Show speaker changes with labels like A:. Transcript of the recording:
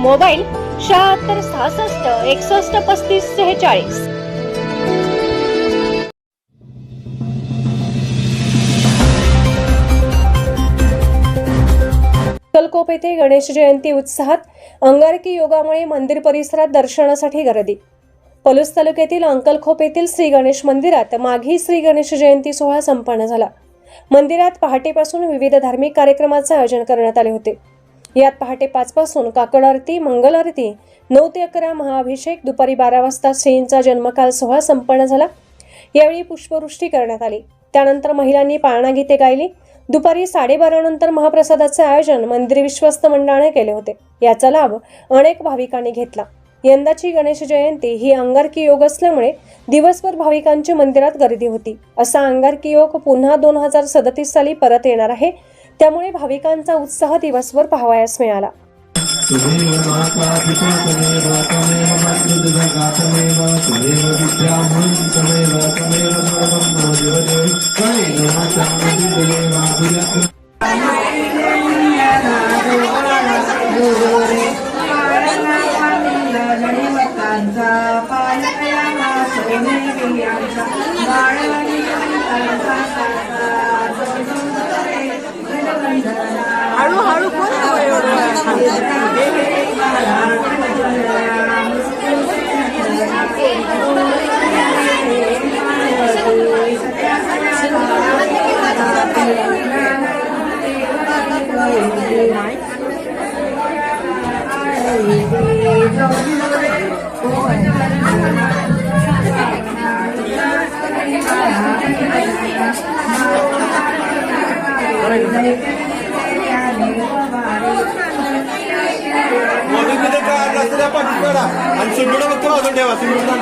A: Mobile शहात्तर सहासष्ट एकसष्ट पस्तीस सेहेचाळीस. अक्कलकोप येथे गणेश जयंती उत्साहात अंगारकी योगामुळे मंदिर परिसरात दर्शनासाठी गर्दी. पलूस तालुक्यातील अंकलखोप येथील श्री गणेश मंदिरात माघी श्री गणेश जयंती सोहळा संपन्न झाला. मंदिरात पहाटेपासून विविध धार्मिक कार्यक्रमाचे आयोजन करण्यात आले होते. यात पहाटे पाचपासून काकड आरती मंगल आरती नऊ ते अकरा महाअभिषेक दुपारी बारा वाजता श्रींचा जन्मकाल सोहळा संपन्न झाला. यावेळी पुष्पवृष्टी करण्यात आली. त्यानंतर महिलांनी पाळणा गीते गायली. दुपारी साडेबारा नंतर महाप्रसादाचे आयोजन मंदिर विश्वस्त मंडळाने केले होते. याचा लाभ अनेक भाविकांनी घेतला. यंदाची गणेश जयंती ही अंगारकी योग असल्यामुळे दिवसभर भाविकांची मंदिरात गर्दी होती. असा अंगारकी योग पुन्हा दोन हजार सदतीस साली परत येणार आहे. त्यामुळे भाविकांचा उत्साह दिवसभर पाहावयास मिळाला.
B: मोदीमध्ये काय आणलं असतं आणि सिंगुडा फक्त वाजून ठेवा सिंगुडा